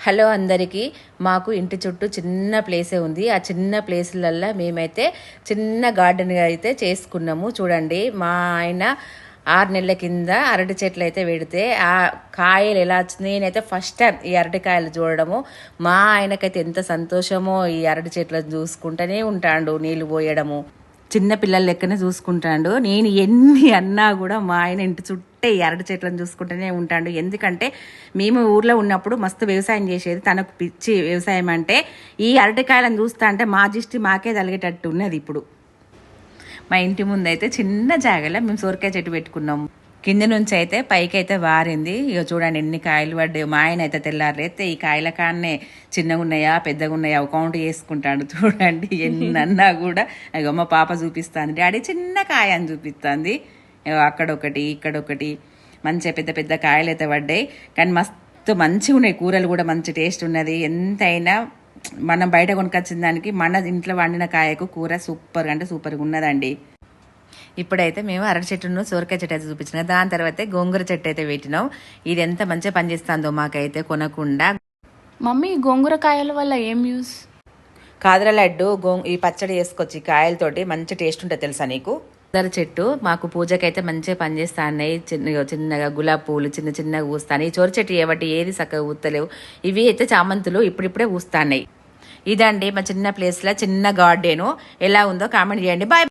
Hello అందరికీ. మాకు ఇంటి చుట్టూ చిన్న ప్లేసే ఉంది. ఆ చిన్న ప్లేసులల్లో మేమైతే చిన్న గార్డెన్ అయితే చేసుకున్నాము. చూడండి మా ఆయన ఆరు నెలల కింద అరటి చెట్లు అయితే పెడితే ఆ కాయలు ఎలా నేనైతే ఫస్ట్ టైం ఈ అరటికాయలు చూడడము. మా ఆయనకైతే ఎంత సంతోషమో ఈ అరటి చెట్లను చూసుకుంటూనే ఉంటాడు నీళ్ళు పోయడము. చిన్న పిల్లల లెక్కనే చూసుకుంటాడు. నేను ఎన్ని అన్నా కూడా మా ఆయన ఇంటి చుట్టూ ఈ అరటి చెట్లను చూసుకుంటూనే ఉంటాడు. ఎందుకంటే మేము ఊర్లో ఉన్నప్పుడు మస్తు వ్యవసాయం చేసేది తనకు పిచ్చి వ్యవసాయం అంటే ఈ అరటికాయలను చూస్తా అంటే మా దిష్టి మాకే తలిగేటట్టు ఉన్నది ఇప్పుడు. మా ఇంటి ముందు అయితే చిన్న జాగలో మేము సొరకాయ చెట్టు పెట్టుకున్నాము. కింద నుంచి అయితే పైకి అయితే వారింది. ఇక చూడండి ఎన్ని కాయలు పడ్డాయి. మా ఆయన అయితే తెల్లారైతే ఈ కాయల కాన్నే చిన్నగా ఉన్నాయా పెద్దగా ఉన్నాయా కౌంట్ చేసుకుంటాడు. చూడండి ఎన్నన్నా కూడా. ఇగో మా పాప చూపిస్తాను డాడీ చిన్న కాయ అని చూపిస్తుంది. అక్కడొకటి ఇక్కడొకటి. మంచిగా పెద్ద పెద్ద కాయలు అయితే పడ్డాయి. కానీ మస్తు మంచిగా ఉన్నాయి కూరలు కూడా మంచి టేస్ట్ ఉన్నది. ఎంతైనా మనం బయట కొనుకొచ్చిన దానికి మన ఇంట్లో వండిన కాయకు కూర సూపర్గా అంటే సూపర్గా ఉన్నదండి. ఇప్పుడైతే మేము అరటి చెట్టును సోరకాయ చెట్టు అయితే చూపించిన. దాని తర్వాత గోంగూర చెట్టు అయితే పెట్టినాం. ఇది ఎంత మంచిగా పనిచేస్తుందో మాకైతే కొనకుండా. మమ్మీ గోంగూర కాయల వల్ల ఏం యూస్? కాదర లడ్డు గో ఈ పచ్చడి వేసుకొచ్చి కాయలతోటి మంచి టేస్ట్ ఉంటుంది తెలుసా నీకు? కాదర చెట్టు మాకు పూజకైతే మంచిగా పనిచేస్తాయి చిన్న చిన్నగా గులాబీ పూలు చిన్న చిన్నగా పూస్తాయి ఈ చోరు చెట్టు ఏవటి ఏది చక్కగా ఊస్తలేవు ఇవి అయితే చామంతులు ఇప్పుడిప్పుడే ఊస్తాయి ఇదండి మా చిన్న ప్లేస్లో చిన్న గార్డెను ఎలా ఉందో కామెంట్ చేయండి. బాయ్